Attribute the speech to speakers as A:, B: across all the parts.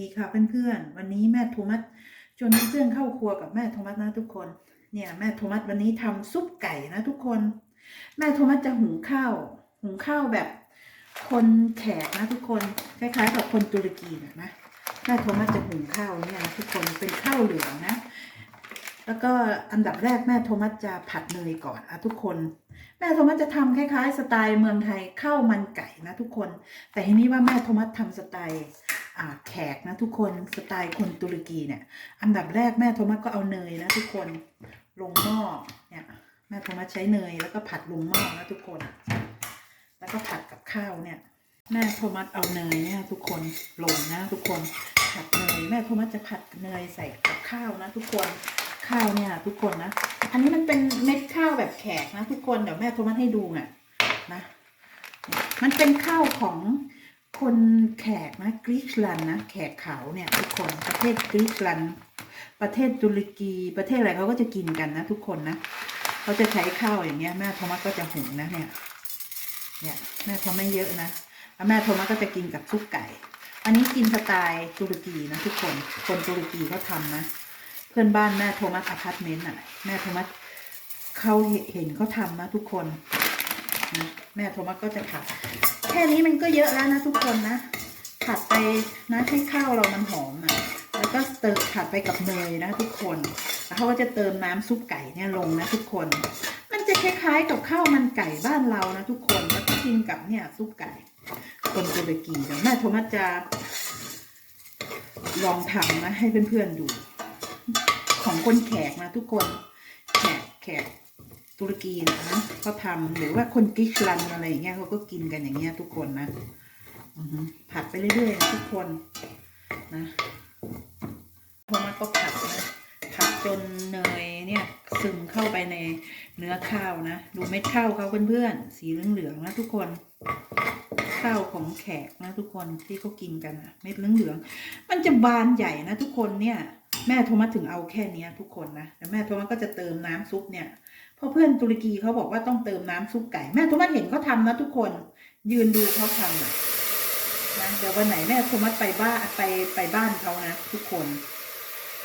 A: ดีค่ะเพื่อนๆ วันนี้แม่โทมัสชวนเพื่อนๆเข้าครัวกับแม่โทมัสนะทุกคน เนี่ยแม่โทมัสวันนี้ทำซุปไก่นะทุกคน แม่โทมัสจะหุงข้าวหุงข้าวแบบคนแขกนะทุกคนคล้ายๆกับคนตุรกีนะนะแม่โทมัสจะหุงข้าวเนี่ยนะทุกคนเป็นข้าวเหลืองนะ แล้วก็อันดับแรกแม่โทมัสจะผัดเนยก่อนอะทุกคน แม่โทมัสจะทำคล้าย ๆ สไตล์เมืองไทยข้าวมันไก่นะทุกคน แต่ทีนี้ว่าแม่โทมัสทำสไตล์ แขกนะทุกคนสไตล์คนตุรกีเนี่ย อันดับแรกแม่โทมัสก็เอาเนยนะทุกคนลงหม้อเนี่ยแม่โทมัสใช้เนยแล้วก็ผัดลงหม้อนะทุกคน แล้วก็ผัดกับข้าวเนี่ย แม่โทมัสเอาเนยเนี่ยทุกคนลงนะทุกคนผัดเนยแม่โทมัสจะผัดเนยใส่กับข้าวนะทุกคนข้าวเนี่ยทุกคนนะ อันนี้มันเป็นเม็ดข้าวแบบแขกนะทุกคนเดี๋ยวแม่โทมัสให้ดูอะนะ มันเป็นข้าวของ คนแขกนะกรีซลันนะแขกเขาเนี่ยทุกคนประเทศกรีซลัน ประเทศตุรกีประเทศอะไรเขาก็จะกินกันนะ ทุกคนนะเขาจะใช้ข้าวอย่างเงี้ยแม่โทมัสก็จะหุงนะเนี่ยเนี่ยแม่โทมัสเยอะนะแล้วแม่โทมัสก็จะกินกับซุปไก่ อันนี้กินสไตล์ตุรกีนะทุกคนคนตุรกีเขาทำนะ เพื่อนบ้านแม่โทมัสอพาร์ตเมนต์อะแม่โทมัสเขาเห็นเขาทำนะทุกคน แม่โทมัสก็จะผัด แค่นี้มันก็เยอะแล้วนะทุกคนนะ ผัดไปนะให้ข้าวเรามันหอมอะ แล้วก็เติมผัดไปกับเนยนะทุกคน แล้วเขาก็จะเติมน้ำซุปไก่เนี่ยลงนะทุกคน มันจะคล้ายๆกับข้าวมันไก่บ้านเรานะทุกคน แล้วก็กินกับเนี่ยซุปไก่ คนตุรกีเดี๋ยวแม่โทมัสจะ ลองทำนะให้เพื่อนๆดู ของคนแขกนะทุกคน แขกแขก ตุรกีนะเขาทำหรือว่าคนกิชลันอะไรอย่างเงี้ยเขาก็กินกันอย่างเงี้ยทุกคนนะผัดไปเรื่อยๆทุกคนนะพอมันก็ผัดนะผัดจนเนยเนี่ยซึมเข้าไปในเนื้อข้าวนะดูเม็ดข้าวเขาเพื่อนๆสีเหลืองๆนะทุกคนข้าวของแขกนะทุกคนที่เขากินกันนะเม็ดเหลืองๆมันจะบานใหญ่นะทุกคนเนี่ย แม่โทมัสถึงเอาแค่เนี้ยทุกคนนะแต่แม่โทมัสก็จะเติมน้ำซุปเนี่ย เพราะเพื่อนตุรกีเขาบอกว่าต้องเติมน้ำซุปไก่ แม่โทมัสเห็นเขาทำนะทุกคน ยืนดูเขาทำนะนะเดี๋ยววันไหนแม่โทมัสไปบ้านไปไปบ้านเขานะทุกคน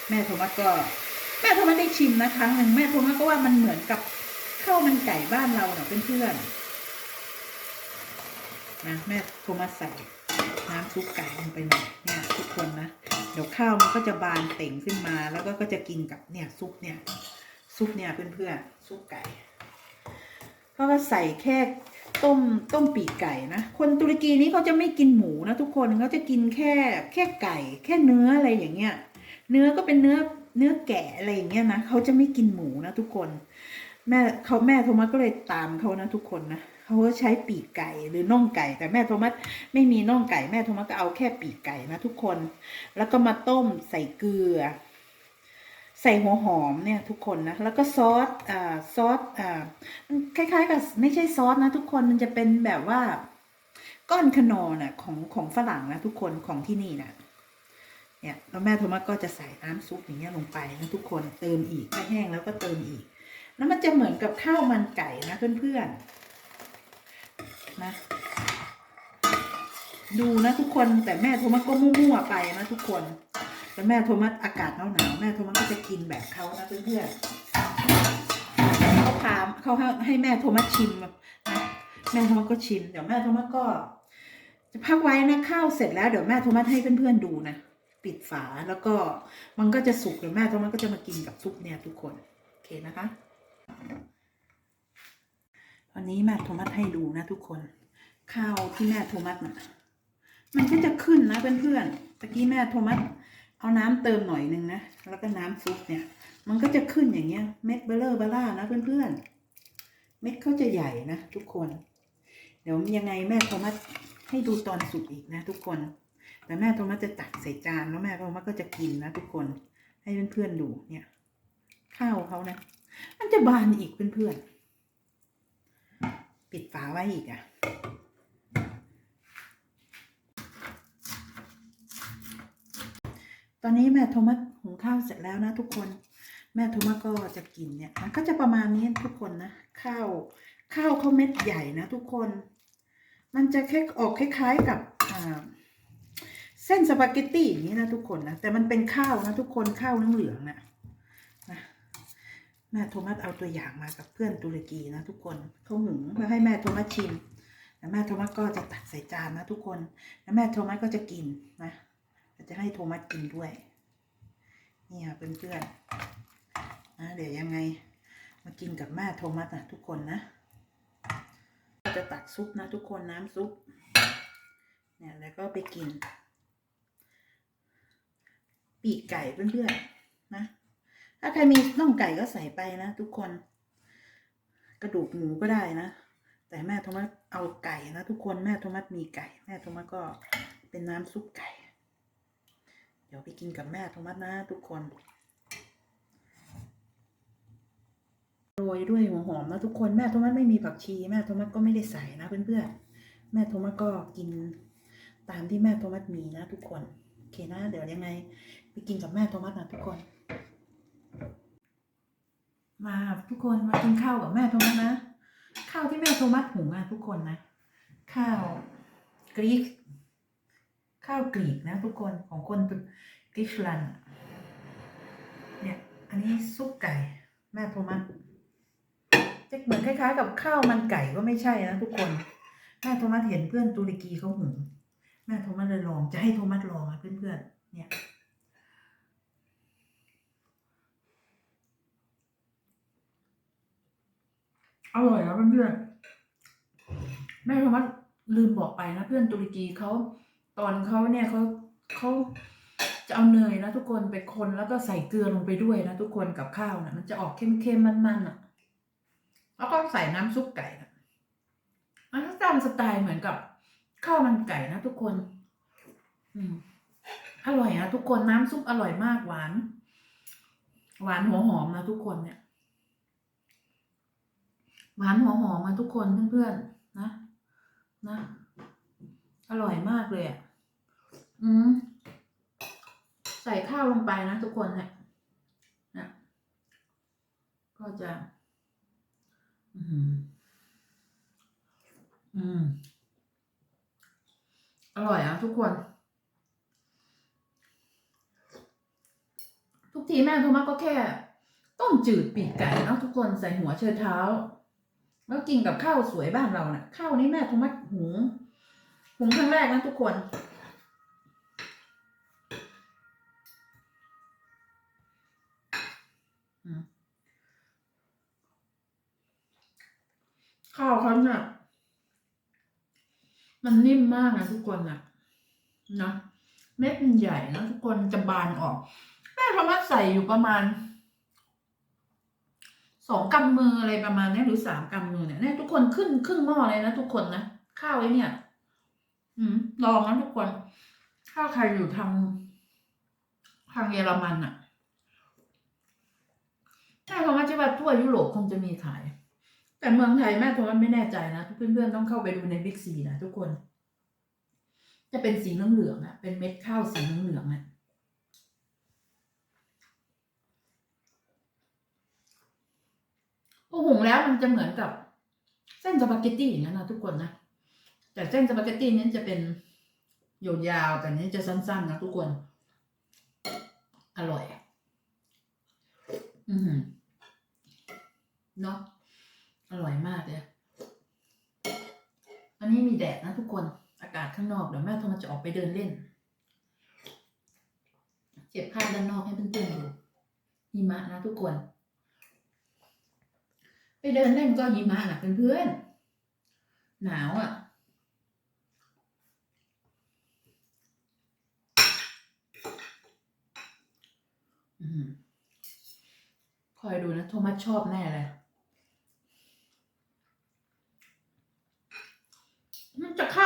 A: แม่โทมัสก็ แม่โทมัสได้ชิมนะครั้งหนึ่งแม่โทมัสก็ว่ามันเหมือนกับข้าวมันไก่บ้านเราเนาะเพื่อนๆนะแม่โทมัสใส่น้ำซุปไก่ลงไปหน่อยเนี่ยทุกคนนะเดี๋ยวข้าวมันก็จะบานเต่งขึ้นมาแล้วก็ก็จะกินกับเนี่ยซุปเนี่ย ซุปเนี่ยเพื่อนๆซุปไก่เขาก็ใส่แค่ต้มต้มปีกไก่นะ คนตุรกีนี้เขาจะไม่กินหมูนะทุกคนเขาจะกินแค่แค่ไก่ แค่เนื้ออะไรอย่างเงี้ย เนื้อก็เป็นเนื้อเนื้อแกะอะไรอย่างเงี้ยนะเขาจะไม่กินหมูนะทุกคน แม่เขาแม่โทมัสก็เลยตามเขานะทุกคนนะเขาก็ใช้ปีกไก่หรือน่องไก่ แต่แม่โทมัสไม่มีน่องไก่แม่โทมัสก็เอาแค่ปีกไก่นะทุกคน แล้วก็มาต้มใส่เกลือ ใส่หัวหอมเนี่ยทุกคนนะ แล้วก็ซอสอ่าซอสอ่าคล้าย ๆ กับไม่ใช่ซอสนะ ทุกคนมันจะเป็นแบบว่า ก้อนขนอน่ะของของฝรั่งนะทุกคนของที่นี่นะเนี่ยแล้วแม่โทมัสก็จะใส่น้ำซุปอย่างเงี้ยลงไปนะทุกคนเติมอีกถ้าแห้งแล้วก็เติมอีก แล้วมันจะเหมือนกับข้าวมันไก่นะเพื่อนๆนะดูนะทุกคนแต่แม่โทมัสก็มั่วๆไปนะทุกคน แต่แม่โทมัสอากาศหนาวๆแม่โทมัสก็จะกินแบบเขานะเพื่อนๆเขาพาเขาให้ให้แม่โทมัสชิมนะแม่โทมัสก็ชิมเดี๋ยวแม่โทมัสก็ จะพักไว้นะข้าวเสร็จแล้วเดี๋ยวแม่โทมัสให้เพื่อนๆดูนะปิดฝาแล้วก็มันก็จะสุกเดี๋ยวแม่โทมัสก็จะมากินกับซุปเนี่ยทุกคนโอเคนะคะวันนี้แม่โทมัสให้ดูนะทุกคน ข้าวที่แม่โทมัสนะมันก็จะขึ้นนะเพื่อนๆตะกี้แม่โทมัส เอาน้ำเติมหน่อยนึงนะ แล้วก็น้ำซุปเนี่ย มันก็จะขึ้นอย่างเงี้ย เม็ดเบลเลอร์เบล่านะเพื่อนๆ เม็ดเขาจะใหญ่นะทุกคน เดี๋ยวยังไงแม่โทมัสให้ดูตอนสุกอีกนะทุกคน แต่แม่โทมัสจะตักใส่จานแล้วแม่โทมัสก็จะกินนะทุกคน ให้เพื่อนๆดูเนี่ย ข้าวเขานะ มันจะบานอีกเพื่อนๆ ปิดฝาไว้อีกอะ ตอนนี้แม่โทมัสหุงข้าวเสร็จแล้วนะทุกคน แม่โทมัสก็จะกินเนี่ยมันก็จะประมาณนี้ทุกคนนะข้าวข้าวเขาเม็ดใหญ่นะทุกคน มันจะแค่ออกคล้ายๆกับเส้นสปาเกตตี้อย่างนี้นะทุกคนนะแต่มันเป็นข้าวนะทุกคนข้าวเหลืองๆนะนะแม่โทมัสเอาตัวอย่างมากับเพื่อนตุรกีนะทุกคนเขาหุงแล้วให้แม่โทมัสชิมแล้วแม่โทมัสก็จะตักใส่จานนะทุกคนแล้วแม่โทมัสก็จะกินนะ จะให้โทมัสกินด้วยเนี่ยเพื่อนๆนะเดี๋ยวยังไงมากินกับแม่โทมัสนะทุกคนนะจะตักซุปนะทุกคนน้ำซุปเนี่ยแล้วก็ไปกิน ปีกไก่เพื่อนๆนะ ถ้าใครมีน่องไก่ก็ใส่ไปนะทุกคน กระดูกหมูก็ได้นะ แต่แม่โทมัสเอาไก่นะทุกคนแม่โทมัสมีไก่ แม่โทมัสก็เป็นน้ำซุปไก่ เดี๋ยวไปกินกับแม่โทมัสนะทุกคน โรยด้วยหัวหอมนะทุกคนแม่โทมัสไม่มีผักชี แม่โทมัสก็ไม่ได้ใส่นะเพื่อนๆแม่โทมัสก็กินตามที่แม่โทมัสมีนะทุกคนโอเคนะ เดี๋ยวยังไง ไปกินกับแม่โทมัสนะทุกคน มาทุกคนมากินข้าวกับแม่โทมัสนะ ข้าวที่แม่โทมัสหุงอะทุกคนนะ ข้าวกรีก ข้าวกรีกนะทุกคนของคนกรีกลันเนี่ย อันนี้ซุปไก่แม่โทมัสจะเหมือนคล้ายๆ กับข้าวมันไก่ก็ไม่ใช่นะทุกคนแม่โทมัสเห็นเพื่อนตุรกีเขาหุงแม่โทมัสเลยลองจะให้โทมัสลองอะเพื่อนๆเนี่ยอร่อยนะเพื่อนๆแม่โทมัสลืมบอกไปนะเพื่อนตุรกีเขา ตอนเขาเนี่ยเขาเขาจะเอาเนยนะทุกคนไปคนแล้วก็ใส่เกลือลงไปด้วยนะทุกคนกับข้าวนะมันจะออกเค็มๆมันๆอะ แล้วก็ใส่น้ำซุปไก่นะมันก็ตามสไตล์เหมือนกับข้าวมันไก่นะทุกคน อืมอร่อยนะทุกคนน้ำซุปอร่อยมากหวาน หวานหัวหอมนะทุกคนเนี่ย หวานหัวหอมมาทุกคนเพื่อนๆนะนะอร่อยมากเลยอะ อืมใส่ข้าวลงไปนะทุกคนเนี่ยนะก็จะ อืมอืมอร่อยอะทุกคน ทุกทีแม่โทมัสก็แค่ ต้มจืดปีกไก่เนาะทุกคนใส่หัวเชิดเท้า แล้วกินกับข้าวสวยบ้านเราเนะ่ะ ข้าวนี้แม่โทมัสหุงหุงครั้งแรกนะทุกคน ข้าวเขาเนี่ยมันนิ่มมากนะทุกคนนะนะเม็ดมันใหญ่นะทุกคนจะบานออก แม่โทมัสใส่อยู่ประมาณสองกำมืออะไรประมาณนี้หรือสามกำมือเนี่ยเนี่ยทุกคนขึ้นครึ่งหม้อเลยนะทุกคนนะข้าวไอ้เนี่ย อืมลองนะทุกคน ถ้าใครอยู่ทาง ทางเยอรมันอะแม่โทมัสจะว่าทั่วยุโรปคงจะมีขาย แต่เมืองไทยแม่ทมัสไม่แน่ใจนะเพื่อนๆต้องเข้าไปดูในบิ๊กซีนะทุกคน จะเป็นสีเหลืองๆอะเป็นเม็ดข้าวสีเหลืองๆอะพอหุงแล้วมันจะเหมือนกับเส้นสปาเกตตี้อย่างนั้นนะทุกคนนะแต่เส้นสปาเกตตี้นี้จะเป็นยาวๆแต่นี้จะสั้นๆนะทุกคน อร่อยอะอืมเนาะ อร่อยมากเลยอันนี้มีแดดนะทุกคน อากาศข้างนอกเดี๋ยวแม่โทมัสจะออกไปเดินเล่น เก็บภาพด้านนอกให้เพื่อนๆดูหิมะนะทุกคน ไปเดินเล่นก็หิมะนะเพื่อนๆ หนาวอะคอยดูนะ โทมัสชอบแน่เลย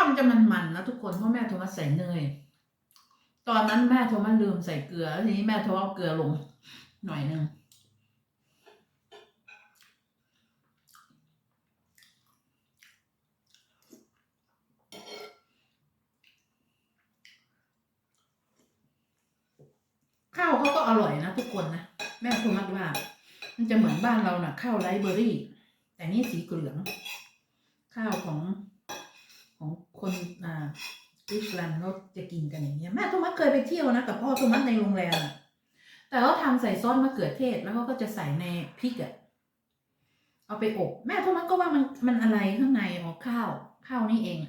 A: มันจะมันมันๆนะทุกคนเพราะแม่โทมัสใส่เนย ตอนนั้นแม่โทมัสลืมใส่เกลือแล้วทีนี้แม่โทมัสเอาเกลือลง หน่อยหนึ่งข้าวเขาก็อร่อยนะทุกคนนะแม่โทมัสว่า มันจะเหมือนบ้านเรานะ่ะข้าวไรเบอร์รี่ แต่นี่สีเหลือง ข้าวของ ของคนอ่าอิสลันเขาจะกินกันอย่างเงี้ยแม่โทมัสเคยไปเที่ยวนะกับพ่อโทมัสในโรงแรมแต่เขาทำใส่ซอสมะเขือเทศแล้วเขาก็จะใส่ในพริกอะเอาไปอบ แม่โทมัสก็ว่ามันมันอะไรข้างในอ๋อข้าว ข้าวนี่เอง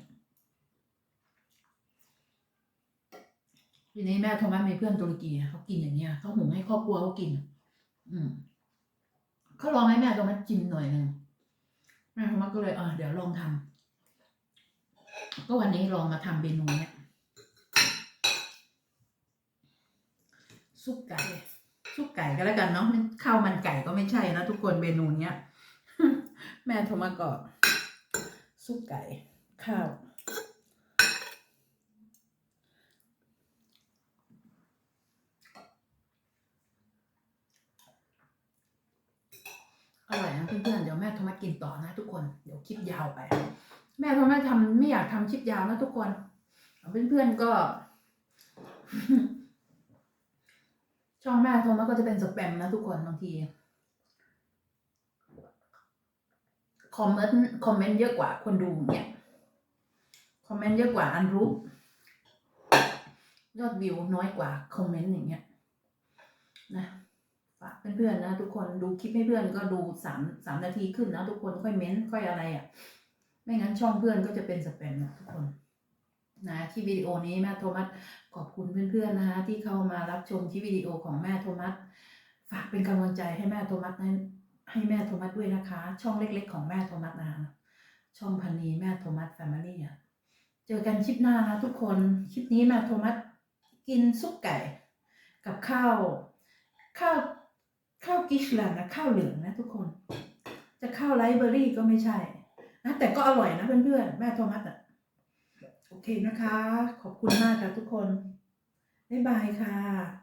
A: ทีนี้แม่โทมัสมีเพื่อนตุรกีเขากินอย่างเงี้ยเขาหุงให้ครอบครัวเขากิน อืมเขาลองให้แม่โทมัสชิมหน่อยหนึ่งแม่โทมัสก็เลยเออเดี๋ยวลองทำ ก็วันนี้ลองมาทำเมนูเนี้ยซุปไก่ซุปไก่ก็แล้วกันเนาะมันข้าวมันไก่ก็ไม่ใช่นะทุกคนเมนูเนี้ย แม่โทรมาก่อนซุปไก่ ข้าวอร่อยนะเพื่อนๆเดี๋ยวแม่โทรมากินต่อนะทุกคนเดี๋ยวคลิปยาวไป แม่โทรมาทำไม่อยากทำคลิปยาวนะทุกคนเพื่อนๆก็ ช่องแม่โทรมาก็จะเป็นสแปมนะทุกคนบางทีคอมเมนต์คอมเมนต์เยอะกว่าคนดูเนี่ยคอมเมนต์เยอะกว่าอันรู้ยอดวิวน้อยกว่าคอมเมนต์อย่างเงี้ยนะฝากเพื่อนๆนะทุกคนดูคลิปให้เพื่อนก็ดูสามสามนาทีขึ้นนะทุกคนค่อยเม้นต์ค่อยอะไรอะ่ะ ไม่งั้นช่องเพื่อนก็จะเป็นสแปมนะทุกคนนะที่วิดีโอนี้แม่โทมัสขอบคุณเพื่อนๆนะคะที่เข้ามารับชมที่วิดีโอของแม่โทมัสฝากเป็นกำลังใจให้แม่โทมัสนะให้แม่โทมัสด้วยนะคะ ช่องเล็ก ๆ ของแม่โทมัสนะช่องพันนีแม่โทมัสแฟมิลี่อะเจอกันคลิปหน้านะทุกคนคลิปนี้แม่โทมัสกินซุปไก่ กับข้าวข้าวข้าวกิชลันนะข้าวเหลืองนะทุกคน จะข้าวไรซ์เบอรี่ก็ไม่ใช่ นะแต่ก็อร่อยนะเพื่อนๆแม่โทมัสอะโอเคนะคะ ขอบคุณมากค่ะทุกคนบ๊ายบายค่ะ